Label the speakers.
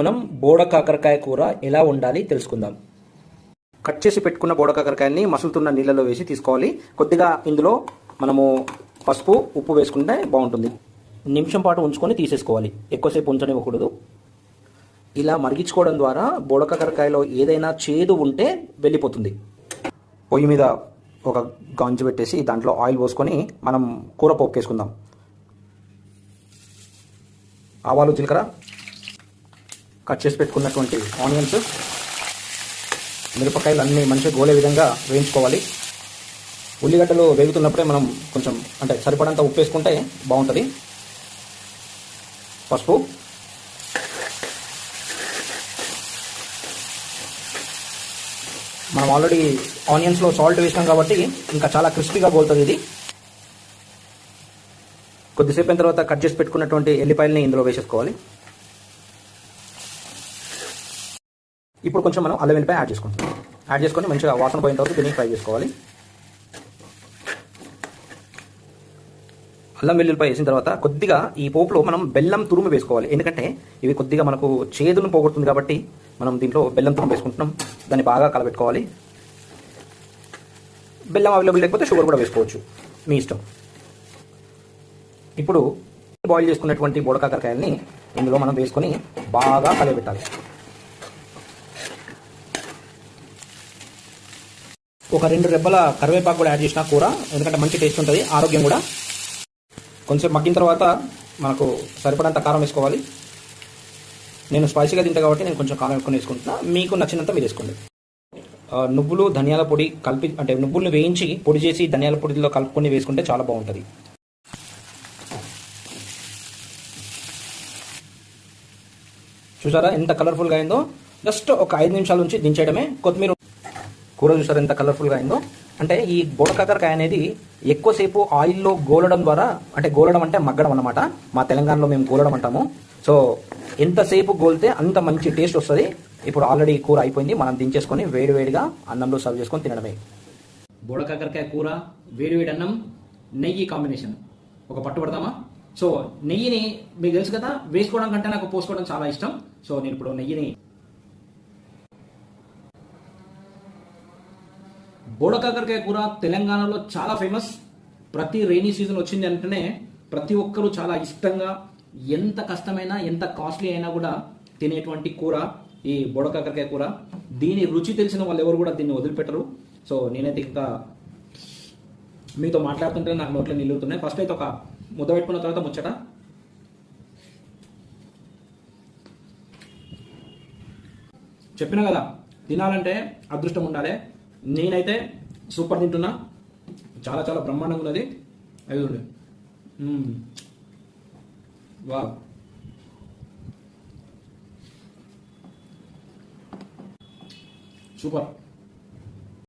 Speaker 1: మనం బోడ కాకరకాయ కూర ఎలా ఉండాలి తెలుసుకుందాం. కట్ చేసి పెట్టుకున్న బోడ కాకరకాయని మసులుతున్న నీళ్ళలో వేసి తీసుకోవాలి. కొద్దిగా ఇందులో మనము పసుపు ఉప్పు వేసుకుంటే బాగుంటుంది. నిమిషం పాటు ఉంచుకొని తీసేసుకోవాలి. ఎక్కువసేపు ఉంచనివ్వకూడదు. ఇలా మరిగించుకోవడం ద్వారా బోడ కాకరకాయలో ఏదైనా చేదు ఉంటే వెళ్ళిపోతుంది. పొయ్యి మీద ఒక గాంజు పెట్టేసి దాంట్లో ఆయిల్ పోసుకొని మనం కూర పోపు వేసుకుందాం ఆవాలు జీలకర్ర. కట్ చేసి పెట్టుకున్నటువంటి ఆనియన్స్ మిరపకాయలు అన్నీ మంచిగా గోలే విధంగా వేయించుకోవాలి. ఉల్లిగడ్డలు వేగుతున్నప్పుడే మనం కొంచెం అంటే సరిపడంత ఉప్పు వేసుకుంటే బాగుంటుంది. పసుపు. మనం ఆల్రెడీ ఆనియన్స్లో సాల్ట్ వేసినాం కాబట్టి ఇంకా చాలా క్రిస్పీగా గోలుతుంది ఇది. కొద్దిసేపు అయిన తర్వాత కట్ చేసి పెట్టుకున్నటువంటి ఎల్లిపాయలని ఇందులో వేసేసుకోవాలి. ఇప్పుడు కొంచెం మనం అల్లం వెల్లిపాయ యాడ్ చేసుకుంటాం యాడ్ చేసుకొని మంచిగా వాసన పోయిన తర్వాత దీన్ని ఫ్రై చేసుకోవాలి. అల్లం వెల్లుల్లిపాయ వేసిన తర్వాత కొద్దిగా ఈ పోపులో మనం బెల్లం తురుము వేసుకోవాలి. ఎందుకంటే ఇవి కొద్దిగా మనకు చేదును పోగొడుతుంది కాబట్టి మనం దీంట్లో బెల్లం తురుము వేసుకుంటున్నాం. దాన్ని బాగా కలబెట్టుకోవాలి. బెల్లం అవైలబుల్ లేకపోతే షుగర్ కూడా వేసుకోవచ్చు. మీ ఇష్టం. ఇప్పుడు బాయిల్ చేసుకున్నటువంటి బోడకాకరకాయల్ని ఇందులో మనం వేసుకొని బాగా కలబెట్టాలి. ఒక రెండు రెబ్బల కరివేపాకు కూడా యాడ్ చేసిన కూర. ఎందుకంటే మంచి టేస్ట్ ఉంటుంది ఆరోగ్యం కూడా. కొంచెం మగ్గిన తర్వాత మనకు సరిపడంత కారం వేసుకోవాలి. నేను స్పైసీగా తింటా కాబట్టి నేను కొంచెం కారం ఎక్కువ వేసుకుంటున్నా. మీకు నచ్చినంత మీరు వేసుకోండి. నువ్వులు ధనియాల పొడి కలిపి అంటే నువ్వులను వేయించి పొడి చేసి ధనియాల పొడిలో కలుపుకొని వేసుకుంటే చాలా బాగుంటుంది. చూసారా ఎంత కలర్ఫుల్గా అయిందో? జస్ట్ ఒక ఐదు నిమిషాల నుంచి దించేయడమే. కొత్తిమీర కూర చూసారు ఎంత కలర్ఫుల్గా అయిందో? అంటే ఈ బుడకాకరకాయ అనేది ఎక్కువసేపు ఆయిల్లో గోలడం ద్వారా అంటే గోలడం అంటే మగ్గడం అనమాట మా తెలంగాణలో మేము గోలడం అంటాము. సో ఎంతసేపు గోలితే అంత మంచి టేస్ట్ వస్తుంది. ఇప్పుడు ఆల్రెడీ కూర అయిపోయింది. మనం దించేసుకొని వేడివేడిగా అన్నంలో సర్వ్ చేసుకొని తినడమే. బుడకాకరకాయ కూర వేడివేడి అన్నం నెయ్యి కాంబినేషన్. ఒక పట్టు పడతామా? సో నెయ్యిని మీకు తెలుసు కదా వేసుకోవడం కంటే నాకు పోసుకోవడం చాలా ఇష్టం. సో నేను ఇప్పుడు నెయ్యిని బోడ కాకరకాయ కూర తెలంగాణలో చాలా ఫేమస్. ప్రతి రైనీ సీజన్ వచ్చింది అంటేనే ప్రతి ఒక్కరూ చాలా ఇష్టంగా ఎంత కష్టమైనా ఎంత కాస్ట్లీ అయినా కూడా తినేటువంటి కూర ఈ బోడ కాకరకాయ కూర. దీని రుచి తెలిసిన వాళ్ళు ఎవరు కూడా దీన్ని వదిలిపెట్టరు. సో నేనైతే ఇంకా మీతో మాట్లాడుతుంటే నాకు నోట్లో నిలుగుతున్నాయి ఫస్ట్ అయితే ఒక ముద్ద పెట్టుకున్న తర్వాత ముచ్చట. చెప్పిన కదా తినాలంటే అదృష్టం ఉండాలి. నేనైతే సూపర్ తింటున్నా. చాలా చాలా బ్రహ్మాండంగా ఉన్నది. అది చూడండి వా సూపర్.